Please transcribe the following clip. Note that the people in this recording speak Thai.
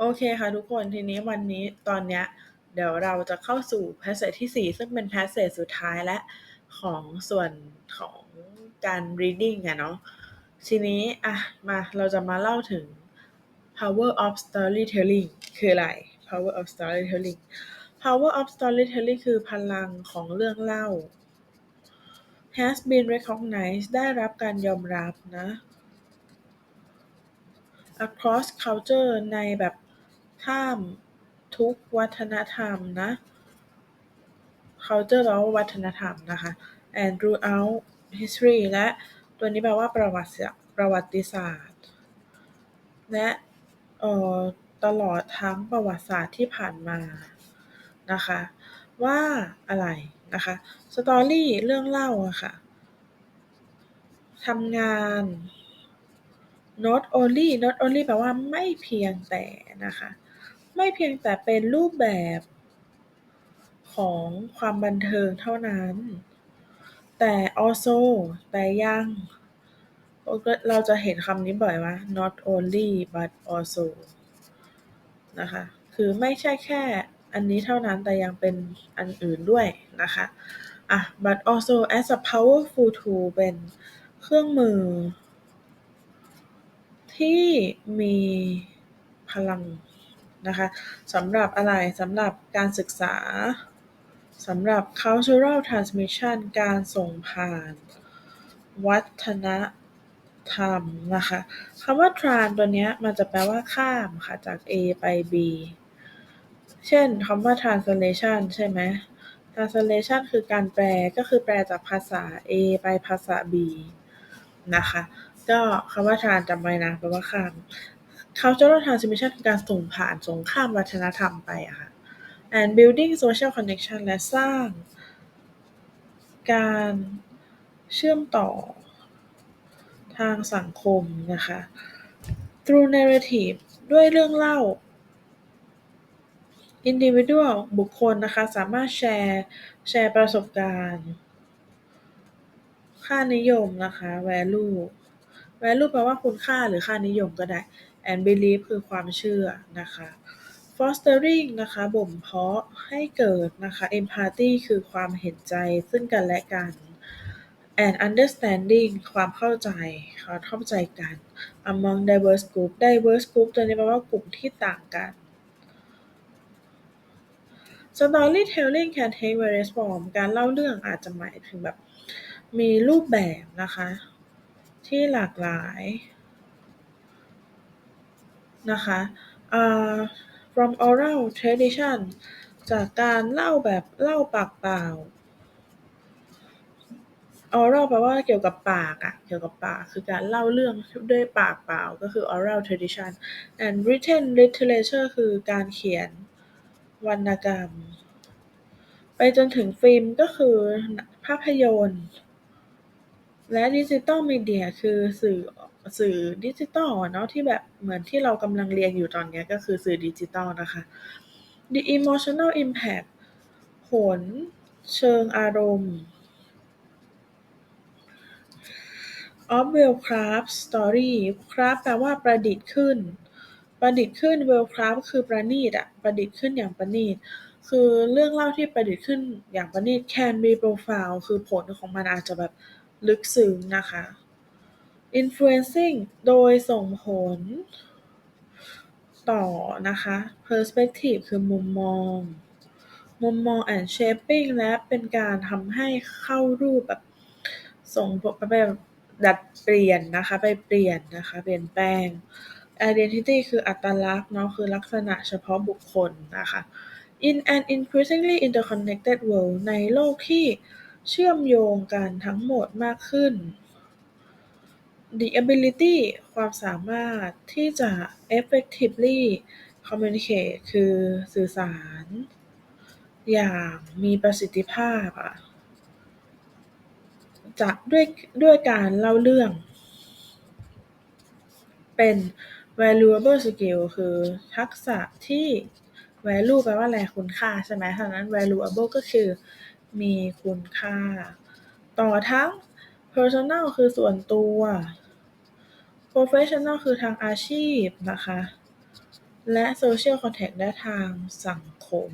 โอเคค่ะทุกคนทีนี้วันนี้ตอนเนี้ยเดี๋ยวเราจะเข้าสู่ passage ที่ 4 ซึ่งเป็น passage สุดท้ายและของส่วนของการ reading อะเนาะทีนี้อะมาเราจะมาเล่าถึง power of storytelling คืออะไร power of storytelling power of storytelling คือพลังของเรื่องเล่า has been recognized ได้รับการยอมรับนะ across culture ในแบบ ข้ามทุกวัฒนธรรมนะ culture แปลว่าวัฒนธรรมนะคะ and throughout history และตัวนี้แปลว่าประวัติประวัติศาสตร์ และตลอดทั้งประวัติศาสตร์ที่ผ่านมานะคะ ว่าอะไรนะคะ story เรื่องเล่าอะค่ะทำงาน not only not only แปลว่าไม่เพียงแต่นะคะ ไม่เพียงแต่เป็นรูปแบบของความบันเทิงเท่านั้น แต่ also แต่ยัง เราจะเห็นคำนี้บ่อยว่า not only but also นะคะ คือไม่ใช่แค่อันนี้เท่านั้นแต่ยังเป็นอันอื่นด้วยนะคะอะ but also as a powerful tool เป็นเครื่องมือ ที่มีพลัง นะคะสำหรับอะไรสำหรับการศึกษาสำหรับ cultural transmission การส่งผ่าน วัฒนธรรมนะคะคำว่า trans ตัวนี้มันจะแปลว่าข้ามค่ะ จาก A ไป B เช่นคำว่า translation ใช่ไหม translation คือการแปลก็คือแปลจากภาษา A ไปภาษา B นะคะ ก็คำว่า trans จำไว้นะแปลว่าข้าม cultural transmission คือการส่งผ่านส่งข้ามวัฒนธรรมไปอะค่ะ and building social connection และสร้างการเชื่อมต่อทางสังคมนะคะ through narrative ด้วยเรื่องเล่า individual บุคคลนะคะ สามารถแชร์แชร์ประสบการณ์ ค่านิยมนะคะ value value แปลว่าคุณค่าหรือค่านิยมก็ได้ and belief คือความเชื่อนะคะ fostering นะคะบ่มเพาะให้เกิดนะคะ empathy คือความเห็นใจซึ่งกันและกัน and understanding ความเข้าใจความเข้าใจกัน among diverse group diverse group ตัวนี้แปลว่ากลุ่มที่ต่างกัน storytelling can take various form การเล่าเรื่องอาจจะหมายถึงแบบมีรูปแบบนะคะ ที่หลากหลาย นะคะ from oral tradition จากการเล่าแบบเล่าปากเปล่า oral แปลว่าเกี่ยวกับปากอะเกี่ยวกับปากคือการเล่าเรื่องด้วยปากเปล่าก็คือ oral tradition and written literature คือการเขียนวรรณกรรม ไปจนถึงฟิล์มก็คือภาพยนตร์ และดิจิตอลมีเดียคือสื่อ สื่อดิจิตอลเนาะที่แบบเหมือนที่เรากำลังเรียนอยู่ตอนนี้ก็คือสื่อดิจิตอลนะคะ the emotional impact ผลเชิงอารมณ์ of well craft story craft แปลว่าประดิษฐ์ขึ้น ประดิษฐ์ขึ้น well craft คือประณีตอะประดิษฐ์ขึ้นอย่างประณีตคือเรื่องเล่าที่ประดิษฐ์ขึ้นอย่างประณีต can be profound คือผลของมันอาจจะแบบลึกซึ้งนะคะ influencing โดยส่งผลต่อนะคะ perspective คือมุมมอง มุมมอง and shaping และเป็นการทำให้เข้ารูปแบบส่งไปแบบดัดเปลี่ยนนะคะ ไปเปลี่ยนนะคะ เปลี่ยนแปลง identity คืออัตลักษณ์เนาะคือลักษณะเฉพาะบุคคลนะคะ in an increasingly interconnected world ในโลกที่เชื่อมโยงกันทั้งหมดมากขึ้น the ability ความสามารถที่จะ effectively communicate คือสื่อสารอย่างมีประสิทธิภาพอะ จะด้วยด้วยการเล่าเรื่อง เป็น valuable skill คือทักษะที่ value แปลว่าอะไรคุณค่าใช่ไหมฉะนั้น valuable ก็คือมีคุณค่า ต่อทั้ง personal คือส่วนตัว professional คือทางอาชีพนะคะ และ social contact และทางสังคม